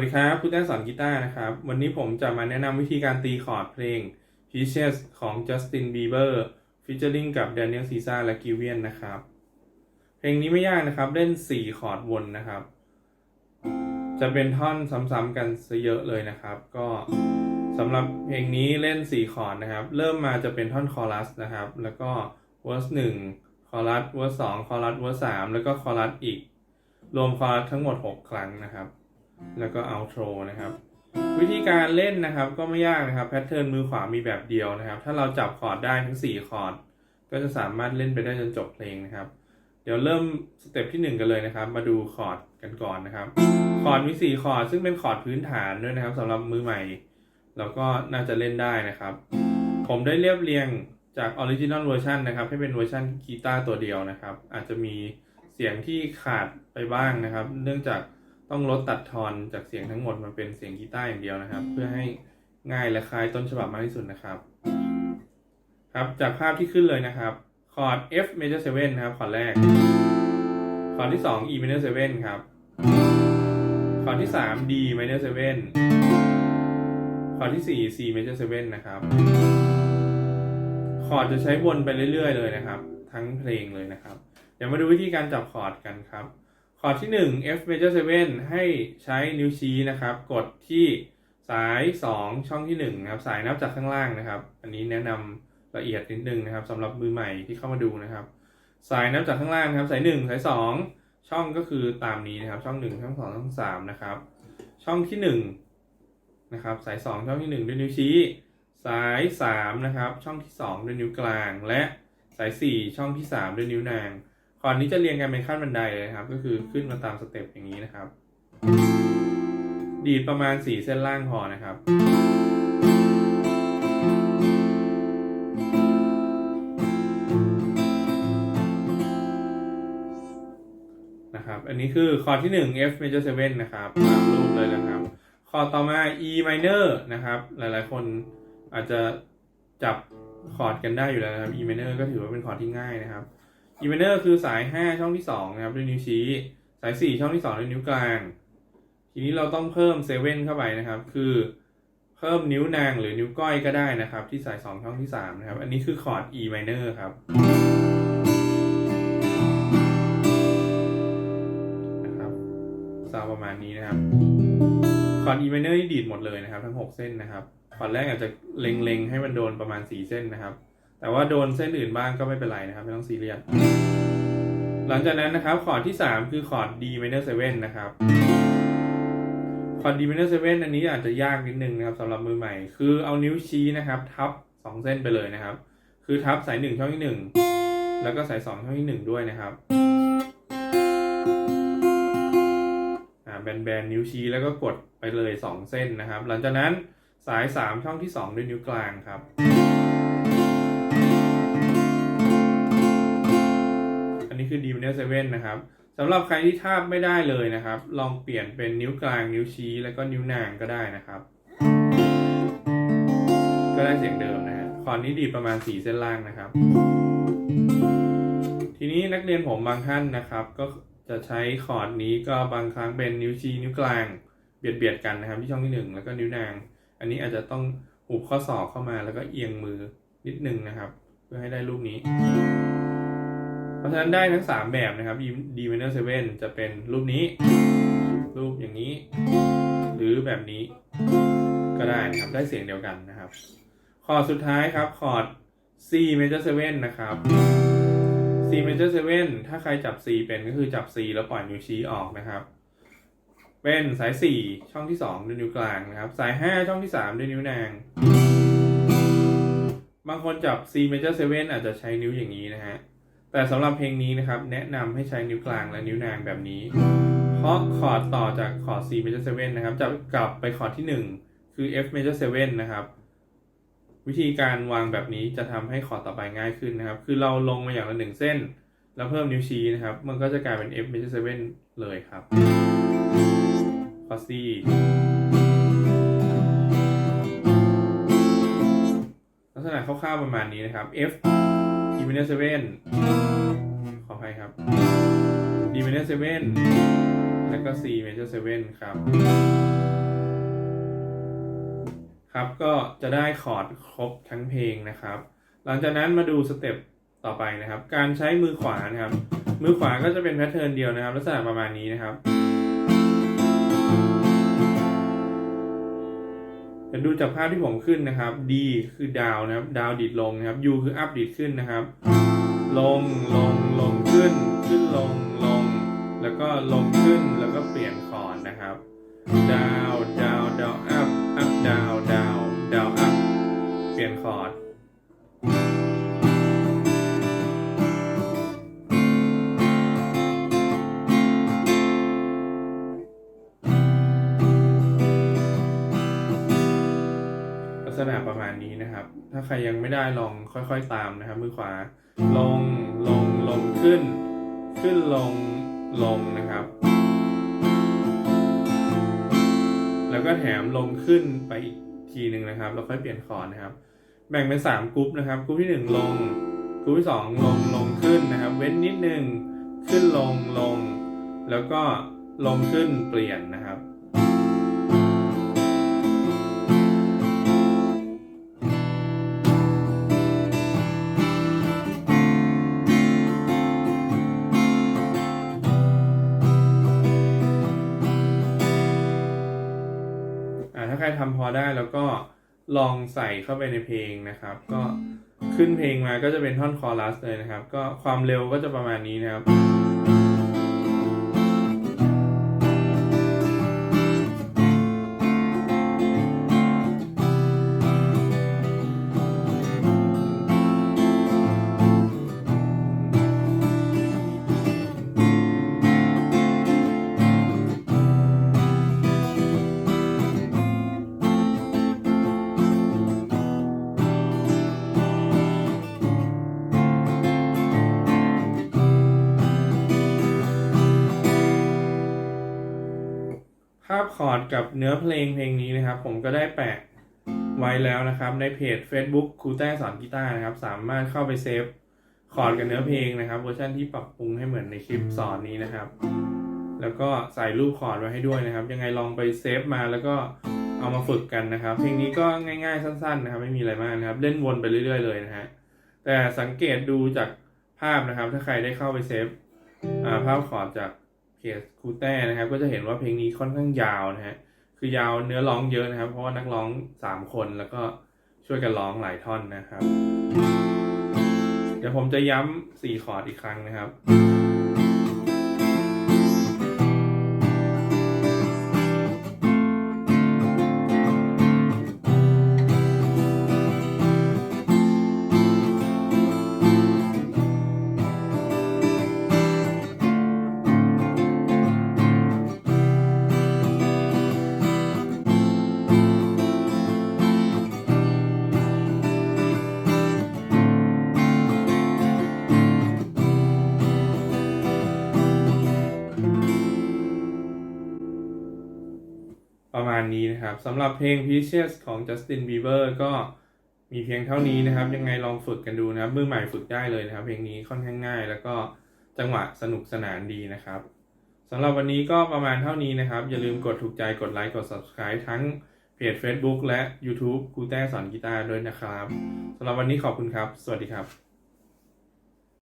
วัสดีครับคุณแต้สอนกีตาร์นะครับ วันนี้ผมจะมาแนะนำวิธีการตีคอร์ดเพลง Peaches ของ Justin Bieber featuring กับ Daniel Caesar และ Givian นะครับ เพลงนี้ไม่ยากนะครับ เล่น 4 คอร์ดวนนะครับ จะเป็นท่อนซ้ำๆกันซะเยอะเลยนะครับ ก็สำหรับเพลงนี้เล่น 4 คอร์ดนะครับ เริ่มมาจะเป็นท่อนคอรัสนะครับ แล้วก็ verse 1คอรัส verse 2คอรัส verse 3แล้วก็คอรัสอีก รวมคอรัสทั้งหมด 6 ครั้งนะครับ แล้วก็ outro นะครับ วิธีการเล่นนะครับก็ไม่ยากนะครับแพทเทิร์นมือขวามีแบบเดียวนะครับ ถ้าเราจับคอร์ดได้ทั้ง 4 คอร์ด ก็จะสามารถเล่นไปได้จนจบเพลงนะครับ เดี๋ยวเริ่มสเต็ปที่ 1 กันเลยนะครับ มาดูคอร์ดกันก่อนนะครับ คอร์ดมี 4 คอร์ด ซึ่งเป็นคอร์ดพื้นฐานด้วยนะครับสำหรับมือใหม่แล้วก็น่าจะเล่นได้นะครับ ผมได้เรียบเรียงจากออริจินอลเวอร์ชันนะครับ ให้เป็นเวอร์ชันกีตาร์ตัวเดียวนะครับ อาจจะมีเสียงที่ขาดไปบ้างนะครับ เนื่องจาก ต้องลดตัดทอนจากเสียงทั้งหมดมาเป็นเสียงกีตาร์อย่างเดียวนะครับ เพื่อให้ง่ายและคล้ายต้นฉบับมากที่สุดนะครับ ครับจากภาพที่ขึ้นเลยนะครับคอร์ด F major 7นะครับคอร์ดแรก คอร์ดที่ 2 E minor 7ครับ คอร์ดที่ 3 D minor 7คอร์ดที่ 4 C major 7นะครับคอร์ดจะใช้วนไปเรื่อยๆเลยนะครับ ทั้งเพลงเลยนะครับ เดี๋ยวมาดูวิธีการจับคอร์ดกันครับ คอที่ 1 F major 7 ให้ใช้นิ้วชี้นะครับ กดที่สาย 2 ช่องที่1นะครับ สายนับจากข้างล่างนะครับ อันนี้แนะนำละเอียดนิดนึงนะครับสำหรับมือใหม่ที่เข้ามาดูนะครับ สายนับจากข้างล่างครับ สาย 1 สาย 2 ช่องก็คือตามนี้นะครับ ช่อง 1 ช่อง 2 ช่อง 3 นะครับ ช่องที่ 1 นะครับ สาย 2 ช่องที่ 1 ด้วยนิ้วชี้ สาย 3 นะครับ ช่องที่ 2 ด้วยนิ้วกลาง และสาย 4 ช่องที่ 3 ด้วยนิ้วนาง คอร์ดนี้จะเรียงกันเป็นขั้นบันไดเลยครับ ก็คือขึ้นมาตามสเต็ปอย่างนี้นะครับ ดีดประมาณ 4 เส้นล่างพอนะครับ นะครับ อันนี้คือคอร์ดที่ 1 F major 7 นะครับตามรูปเลยนะครับ คอร์ดต่อมา E minor นะครับ หลายๆ คนอาจจะจับคอร์ดกันได้อยู่แล้วนะครับ E minor ก็ถือว่าเป็นคอร์ดที่ง่ายนะครับ E minor คือสาย 5 ช่องที่ 2 นะครับด้วยนิ้วชี้ สาย 4 ช่องที่ 2 ด้วยนิ้วกลาง ทีนี้เราต้องเพิ่มเซเว่นเข้าไปนะครับ คือเพิ่มนิ้วนางหรือนิ้วก้อยก็ได้นะครับ ที่สาย 2 ช่องที่ 3 นะครับ อันนี้คือคอร์ด E minor ครับนะครับซาวประมาณนี้นะครับคอร์ด E minor นี่ดีดหมดเลยนะครับ ทั้ง 6 เส้นนะครับคอร์ดแรกอาจจะเล็งๆ ให้มันโดนประมาณ 4 เส้นนะครับ แต่ว่าโดนเส้นอื่นบ้างก็ไม่เป็นไรนะครับ ไม่ต้องซีเรียสหลังจากนั้นนะครับคอร์ดที่ 3 คือคอร์ด D minor 7นะครับคอร์ด D minor 7อันนี้อาจจะยากนิดนึงนะครับสำหรับมือใหม่ คือเอานิ้วชี้นะครับ ทับ 2 เส้นไปเลยนะครับ คือทับสาย1ช่องที่1แล้วก็สาย2ช่องที่ 1 ด้วยนะครับอ่าแบนแบนนิ้วชี้แล้วก็กดไปเลย 2 เส้นนะครับ หลังจากนั้นสาย 3 ช่องที่ 2 ด้วยนิ้วกลางครับ คือันนี้คือ D minor 7นะครับสำหรับใครที่ทาบไม่ได้เลยนะครับ ลองเปลี่ยนเป็นนิ้วกลางนิ้วชี้ แล้วก็นิ้วนางก็ได้นะครับ ก็ได้เสียงเดิมนะฮะคอร์ดนี้ดีประมาณ 4 เส้นล่างนะครับ ทีนี้นักเรียนผมบางท่านนะครับ ก็จะใช้คอร์ดนี้ก็บางครั้งเป็นนิ้วชี้นิ้วกลางเบียดเบียดกันนะครับ ที่ช่องที่ 1 แล้วก็นิ้วนาง อันนี้อาจจะต้องหุบข้อศอกเข้ามาแล้วก็เอียงมือนิดนึงนะครับ เพื่อให้ได้รูปนี้ เพราะฉะนั้นได้ทั้ง 3 แบบนะครับ D minor 7 จะเป็นรูปนี้ รูปอย่างนี้ หรือแบบนี้ก็ได้นะครับ ได้เสียงเดียวกันนะครับ คอร์ดสุดท้ายครับ คอร์ด C major 7 นะครับ C major 7 ถ้าใครจับ C เป็นก็คือจับ C แล้วปล่อยนิ้วชี้ออกนะครับ เป็นสาย 4 ช่องที่ 2 ด้วยนิ้วกลางนะครับ สาย 5 ช่องที่ 3 ด้วยนิ้วนาง บางคนจับ C major 7 อาจจะใช้นิ้วอย่างนี้นะฮะ แต่สำหรับเพลงนี้นะครับ แนะนำให้ใช้นิ้วกลางและนิ้วนางแบบนี้ เพราะคอร์ดต่อจากคอร์ด C major 7นะครับ จะกลับไปคอร์ดที่ 1 คือ F major 7นะครับ วิธีการวางแบบนี้จะทำให้คอร์ดต่อไปง่ายขึ้นนะครับ คือเราลงมาอย่างละหนึ่งเส้น แล้วเพิ่มนิ้วชี้นะครับ มันก็จะกลายเป็น F major 7เลยครับคอร์ด C ลักษณะคร่าวๆประมาณนี้นะครับ F D minor 7 ครับ D minor 7แล้วก็ C major 7ครับ ครับก็จะได้คอร์ดครบทั้งเพลงนะครับ หลังจากนั้นมาดูสเต็ปต่อไปนะครับ การใช้มือขวานะครับ มือขวาก็จะเป็นแพทเทิร์นเดียวนะครับ ลักษณะประมาณนี้นะครับเดี๋ยวดูจากภาพที่ผมขึ้นนะครับ D คือดาวนะครับ ดาวดีดลงนะครับ U คืออัพดีดขึ้นนะครับ ลงลงลงขึ้น ขึ้นลงลง แล้วก็ลงขึ้นแล้วก็เปลี่ยนคอร์ดนะครับดาวดาวดาวอัพอัพดาวดาวดาวอัพเปลี่ยนคอร์ดลักษณะประมาณนี้นะครับ ถ้าใครยังไม่ได้ลองค่อย ๆ ตามนะครับ มือขวา ลงลงลงขึ้น ขึ้นลงลงนะครับ แล้วก็แถมลงขึ้นไปอีกทีหนึ่งนะครับแล้วค่อยเปลี่ยนคอร์ดนะครับ แบ่งเป็นสามกรุ๊ปนะครับกรุ๊ปที่หนึ่งลงกรุ๊ปที่สองลงลงขึ้นนะครับ เว้นนิดนึงขึ้นลงลง แล้วก็ลงขึ้นเปลี่ยนนะครับ ใครทำพอได้แล้วก็ลองใส่เข้าไปในเพลงนะครับ ก็ขึ้นเพลงมาก็จะเป็นท่อนคอรัสเลยนะครับ ก็ความเร็วก็จะประมาณนี้นะครับาพคอร์ดกับเนื้อเพลงเพลงนี้นะครับ ผมก็ได้แปะไว้แล้วนะครับ ในเพจ Facebook ครูแต้สอนกีตาร์นะครับ สามารถเข้าไปเซฟคอร์ดกับเนื้อเพลงนะครับเวอร์ชันที่ปรับปรุงให้เหมือนในคลิปสอนนี้นะครับ แล้วก็ใส่รูปคอร์ดไว้ให้ด้วยนะครับ ยังไงลองไปเซฟมาแล้วก็เอามาฝึกกันนะครับ เพลงนี้ก็ง่ายๆสั้น ๆ นะครับ ไม่มีอะไรมากนะครับ เล่นวนไปเรื่อยๆเลยนะฮะแต่สังเกตดูจากภาพนะครับ ถ้าใครได้เข้าไปเซฟภาพคอร์ดจาก เพจครูแต้นะครับ ก็จะเห็นว่าเพลงนี้ค่อนข้างยาวนะฮะ คือยาวเนื้อร้องเยอะนะครับ เพราะว่านักร้องสามคนแล้วก็ช่วยกันร้องหลายท่อนนะครับ เดี๋ยวผมจะย้ำสี่คอร์ดอีกครั้งนะครับ ณนี้นะครับสำหรับเพลง Precious ของ Justin Bieber ก็มีเพียงเท่านี้นะครับ ยังไงลองฝึกกันดูนะครับมือใหม่ฝึกได้เลยนะครับ เพลงนี้ค่อนข้างง่าย แล้วก็จังหวะสนุกสนานดีนะครับสำหรับวันนี้ก็ประมาณเท่านี้นะครับ อย่าลืมกดถูกใจกดไลค์กด Subscribe ทั้งเพจ Facebook และ YouTube ครูแต้สอนกีตาร์ด้วยนะครับสำหรับวันนี้ขอบคุณครับ สวัสดีครับ